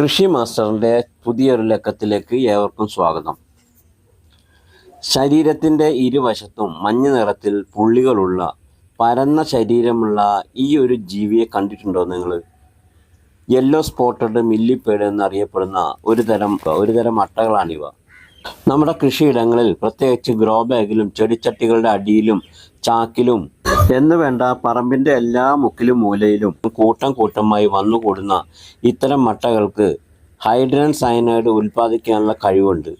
കൃഷി മാസ്റ്ററിന്റെ പുതിയൊരു ലക്കത്തിലേക്ക് ഏവർക്കും സ്വാഗതം. ശരീരത്തിന്റെ ഇരുവശത്തും മഞ്ഞ നിറത്തിൽ പുള്ളികളുള്ള പരന്ന ശരീരമുള്ള ഈ ഒരു ജീവിയെ കണ്ടിട്ടുണ്ടോ നിങ്ങൾ യെല്ലോ സ്പോട്ടഡ് മില്ലിപ്പേഡ് എന്നറിയപ്പെടുന്ന ഒരു തരം ഒരു തരം അട്ടകളാണിവ. നമ്മുടെ കൃഷിയിടങ്ങളിൽ പ്രത്യേകിച്ച് ഗ്രോ ബാഗിലും ചെടിച്ചട്ടികളുടെ അടിയിലും ചാക്കിലും എന്ന് വേണ്ട പറമ്പിന്റെ എല്ലാ മുക്കിലും മൂലയിലും കൂട്ടം കൂട്ടമായി വന്നുകൂടുന്ന ഇത്തരം മട്ടകൾക്ക് ഹൈഡ്രൻ സയനൈഡ് ഉൽപ്പാദിക്കാനുള്ള കഴിവുണ്ട്.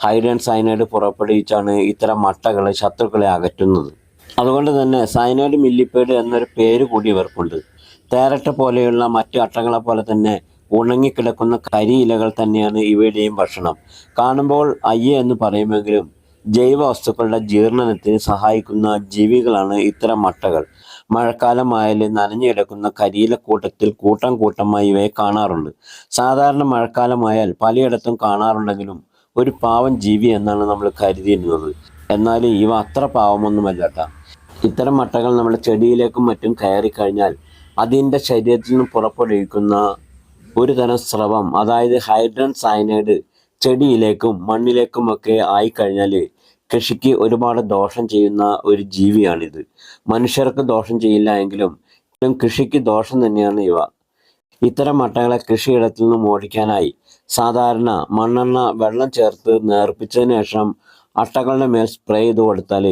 ഹൈഡ്രൻ സയനൈഡ് പുറപ്പെടുവിച്ചാണ് ഇത്തരം മട്ടകളെ ശത്രുക്കളെ അകറ്റുന്നത്. അതുകൊണ്ട് തന്നെ സയനൈഡ് മില്ലിപ്പേഡ് എന്നൊരു പേര് കൂടി ഇവർക്കുണ്ട്. തേരട്ട പോലെയുള്ള മറ്റു അട്ടകളെ പോലെ തന്നെ ഉണങ്ങിക്കിടക്കുന്ന കരിയിലകൾ തന്നെയാണ് ഇവയുടെയും ഭക്ഷണം. കാണുമ്പോൾ അയ്യ എന്ന് പറയുമെങ്കിലും ജൈവ വസ്തുക്കളുടെ ജീർണനത്തിന് സഹായിക്കുന്ന ജീവികളാണ് ഇത്തരം മട്ടകൾ മഴക്കാലമായാൽ നനഞ്ഞു കിടക്കുന്ന കരിയിലക്കൂട്ടത്തിൽ കൂട്ടം കൂട്ടമായി ഇവയെ കാണാറുണ്ട്. സാധാരണ മഴക്കാലമായാൽ പലയിടത്തും കാണാറുണ്ടെങ്കിലും ഒരു പാവം ജീവി എന്നാണ് നമ്മൾ കരുതിയിരുന്നത്. എന്നാൽ ഇവ അത്ര പാവമൊന്നുമല്ലാത്ത. ഇത്തരം മട്ടകൾ നമ്മുടെ ചെടിയിലേക്കും മറ്റും കയറി കഴിഞ്ഞാൽ അതിന്റെ ശരീരത്തിൽ നിന്ന് പുറപ്പെടുവിക്കുന്ന ഒരു തരം സ്രവം അതായത് ഹൈഡ്രൻ സയനൈഡ് ചെടിയിലേക്കും മണ്ണിലേക്കുമൊക്കെ ആയിക്കഴിഞ്ഞാൽ കൃഷിക്ക് ഒരുപാട് ദോഷം ചെയ്യുന്ന ഒരു ജീവിയാണിത്. മനുഷ്യർക്ക് ദോഷം ചെയ്യില്ല എങ്കിലും കൃഷിക്ക് ദോഷം തന്നെയാണ് ഇവ. ഇത്തരം മട്ടകളെ കൃഷിയിടത്തിൽ നിന്നും ഓടിക്കാനായി സാധാരണ മണ്ണെണ്ണ വെള്ളം ചേർത്ത് നേർപ്പിച്ചതിന് ശേഷം അട്ടകളുടെ മേൽ സ്പ്രേ ചെയ്ത് കൊടുത്താൽ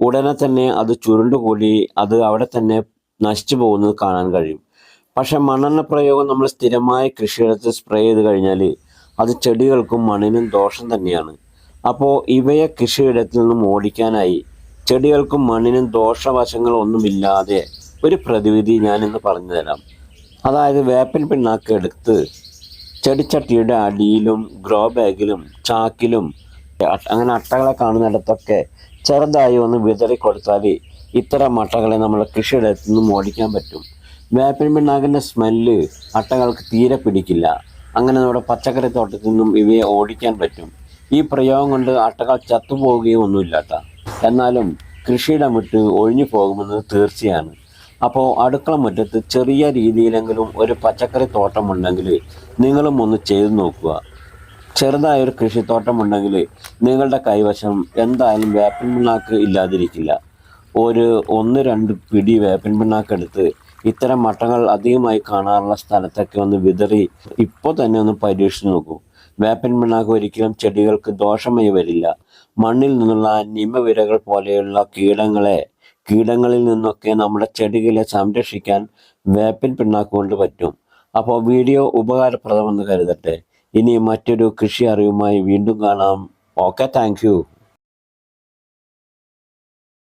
ഉടനെ തന്നെ അത് ചുരുണ്ടുകൂടി അത് അവിടെ തന്നെ നശിച്ചു പോകുന്നത് കാണാൻ കഴിയും. പക്ഷെ മണ്ണെണ്ണ പ്രയോഗം നമ്മൾ സ്ഥിരമായി കൃഷിയിടത്ത് സ്പ്രേ ചെയ്ത് കഴിഞ്ഞാൽ അത് ചെടികൾക്കും മണ്ണിനും ദോഷം തന്നെയാണ്. അപ്പോൾ ഇവയെ കൃഷിയിടത്തിൽ നിന്നും ഓടിക്കാനായി ചെടികൾക്കും മണ്ണിനും ദോഷവശങ്ങളൊന്നുമില്ലാതെ ഒരു പ്രതിവിധി ഞാനിന്ന് പറഞ്ഞു തരാം അതായത് വേപ്പിൻ പിണ്ണാക്ക് എടുത്ത് ചെടിച്ചട്ടിയുടെ അടിയിലും ഗ്രോ ബാഗിലും ചാക്കിലും അങ്ങനെ അട്ടകളെ കാണുന്നിടത്തൊക്കെ ചെറുതായി ഒന്ന് വിതറി കൊടുത്താൽ ഇത്തരം അട്ടകളെ നമ്മൾ കൃഷിയിടത്തു നിന്നും ഓടിക്കാൻ പറ്റും. വേപ്പിൻ പിണ്ണാക്കിന്റെ സ്മെല്ല് അട്ടകൾക്ക് തീരെ പിടിക്കില്ല. അങ്ങനെ നമ്മുടെ പച്ചക്കറി തോട്ടത്തിൽ നിന്നും ഇവയെ ഓടിക്കാൻ പറ്റും. ഈ പ്രയോഗം കൊണ്ട് അട്ടകൾ ചത്തുപോവുകയും ഒന്നുമില്ലാത്ത. എന്നാലും കൃഷിയിടം വിട്ട് ഒഴിഞ്ഞു പോകുമെന്നത് തീർച്ചയാണ്. അപ്പോൾ അടുക്കള മുറ്റത്ത് ചെറിയ രീതിയിലെങ്കിലും ഒരു പച്ചക്കറി തോട്ടമുണ്ടെങ്കിൽ നിങ്ങളും ഒന്ന് ചെയ്തു നോക്കുക. ചെറുതായൊരു കൃഷിത്തോട്ടം ഉണ്ടെങ്കിൽ നിങ്ങളുടെ കൈവശം എന്തായാലും വേപ്പിൻ പിണ്ണാക്ക് ഇല്ലാതിരിക്കില്ല. ഒരു ഒന്ന് രണ്ട് പിടി വേപ്പിൻ പിണ്ണാക്ക് എടുത്ത് ഇത്തരം മട്ടങ്ങൾ അധികമായി കാണാറുള്ള സ്ഥലത്തൊക്കെ ഒന്ന് വിതറി ഇപ്പോൾ തന്നെ ഒന്ന് പരീക്ഷിച്ച് നോക്കൂ. വേപ്പൻ പിണ്ണാക്ക് ഒരിക്കലും ചെടികൾക്ക് ദോഷമായി വരില്ല. മണ്ണിൽ നിന്നുള്ള നിമവിരകൾ പോലെയുള്ള കീടങ്ങളെ കീടങ്ങളിൽ നിന്നൊക്കെ നമ്മുടെ ചെടികളെ സംരക്ഷിക്കാൻ വേപ്പൻ പിണ്ണാക്ക് കൊണ്ട് പറ്റും. അപ്പോൾ വീഡിയോ ഉപകാരപ്രദമെന്ന് കരുതട്ടെ. ഇനി മറ്റൊരു കൃഷി അറിവുമായി വീണ്ടും കാണാം. Okay thank